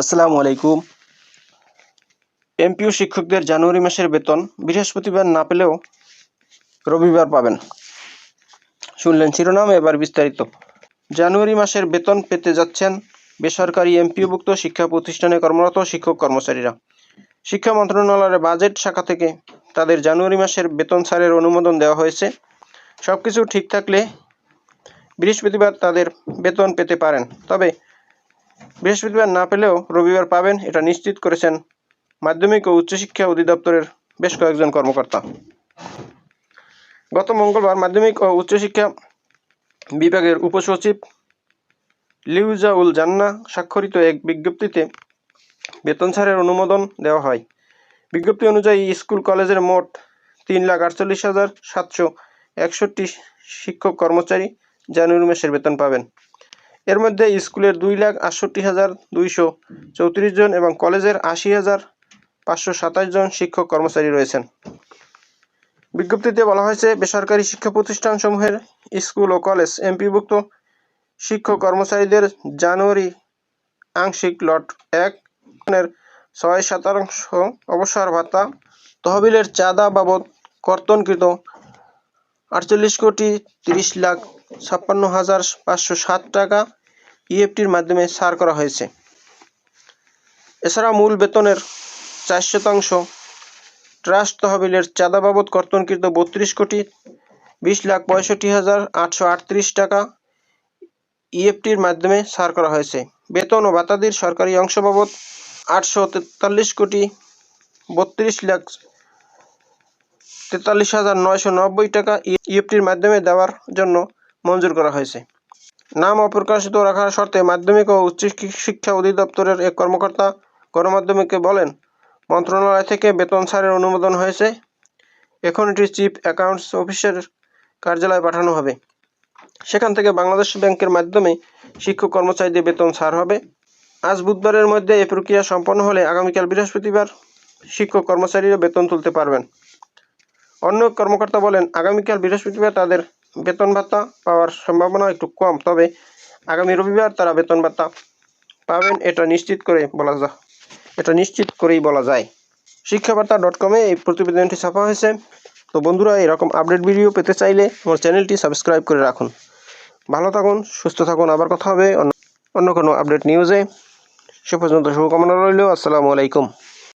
আসসালামু আলাইকুম। এমপিও শিক্ষকদের জানুয়ারি মাসের বেতন বৃহস্পতিবার না পেলেও রবিবার পাবেন। শুনলেন শিরোনাম, এবার বিস্তারিত। জানুয়ারি মাসের বেতন পেতে যাচ্ছেন বেসরকারি এমপিওভুক্ত শিক্ষা প্রতিষ্ঠানে কর্মরত শিক্ষক কর্মচারীরা। শিক্ষা মন্ত্রণালয়ের বাজেট শাখা থেকে তাদের জানুয়ারি মাসের বেতন ছাড়ের অনুমোদন দেওয়া হয়েছে। সব কিছু ঠিক থাকলে বৃহস্পতিবার তাদের বেতন পেতে পারেন। তবে বৃহস্পতিবার না পেলেও রবিবার পাবেন এটা নিশ্চিত করেছেন মাধ্যমিক ও উচ্চশিক্ষা অধিদপ্তরের বেশ কয়েকজন কর্মকর্তা। গত মঙ্গলবার মাধ্যমিক ও উচ্চশিক্ষা বিভাগের উপসচিব লিউজাউল জান্না স্বাক্ষরিত এক বিজ্ঞপ্তিতে বেতন ছাড়ের অনুমোদন দেওয়া হয়। বিজ্ঞপ্তি অনুযায়ী স্কুল কলেজের মোট তিন লাখ আটচল্লিশ হাজার সাতশো একষট্টি শিক্ষক কর্মচারী জানুয়ারি মাসের বেতন পাবেন। এর মধ্যে স্কুলের দুই লাখ আটষট্টি হাজার দুইশো চৌত্রিশ জন এবং কলেজের আশি হাজার পাঁচশো সাতাশ জন শিক্ষক কর্মচারী রয়েছেন। বিজ্ঞপ্তিতে বলা হয়েছে, বেসরকারি শিক্ষা প্রতিষ্ঠানসমূহের স্কুল ও কলেজ এমপিভুক্ত শিক্ষক কর্মচারীদের জানুয়ারি আংশিক লট এক ছয় শতাংশ অবসর ভাতা, তহবিলের চাঁদা বাবদ কর্তনকৃত আটচল্লিশ কোটি তিরিশ লাখ ছাপ্পান্ন হাজার পাঁচশো সাত টাকা ইএফটির মাধ্যমে সার করা হয়েছে। এছাড়া মূল বেতনের চার শতাংশ, ট্রাস্ট তহবিলের চাঁদা বাবদ কর্তনকৃত বত্রিশ কোটি, বিশ লাখ পঁয়ষট্টি হাজার আটশো আটত্রিশ টাকা ইএফটির মাধ্যমে সার করা হয়েছে। বেতন ও ভাতাদির সরকারি অংশ বাবদ আটশো তেতাল্লিশ কোটি, বত্রিশ লাখ তেতাল্লিশ হাজার নয়শো নব্বই টাকা ইএফটির মাধ্যমে দেওয়ার জন্য মঞ্জুর করা হয়েছে। নাম অপ্রকাশিত রাখার শর্তে মাধ্যমিক ও উচ্চ শিক্ষা অধিদপ্তরের এক কর্মকর্তা গণমাধ্যমকে বলেন, মন্ত্রণালয় থেকে বেতন ছাড়ের অনুমোদন হয়েছে। এখন এটি চিফ অ্যাকাউন্টস অফিসের কার্যালয়ে পাঠানো হবে। সেখান থেকে বাংলাদেশ ব্যাংকের মাধ্যমে শিক্ষক কর্মচারীদের বেতন ছাড় হবে। আজ বুধবারের মধ্যে এই প্রক্রিয়া সম্পন্ন হলে আগামীকাল বৃহস্পতিবার শিক্ষক কর্মচারীরা বেতন তুলতে পারবেন। অন্য কর্মকর্তা বলেন, আগামীকাল বৃহস্পতিবার তাদের বেতন ভাতা পাওয়ার সম্ভাবনা একটু কম, তবে আগামী রবিবার তারা বেতন ভাতা পাবেন, এটা নিশ্চিত করে বলা যা এটা নিশ্চিত করেই বলা যায়। শিক্ষাবার্তা ডট কমে এই প্রতিবেদনটি ছাপা হয়েছে। তো বন্ধুরা, এরকম আপডেট ভিডিও পেতে চাইলে আমার চ্যানেলটি সাবস্ক্রাইব করে রাখুন। ভালো থাকুন, সুস্থ থাকুন, আবার কথা হবে অন্য অন্য কোনো আপডেট নিউজে। সে পর্যন্ত শুভকামনা রইল, আসসালামু আলাইকুম।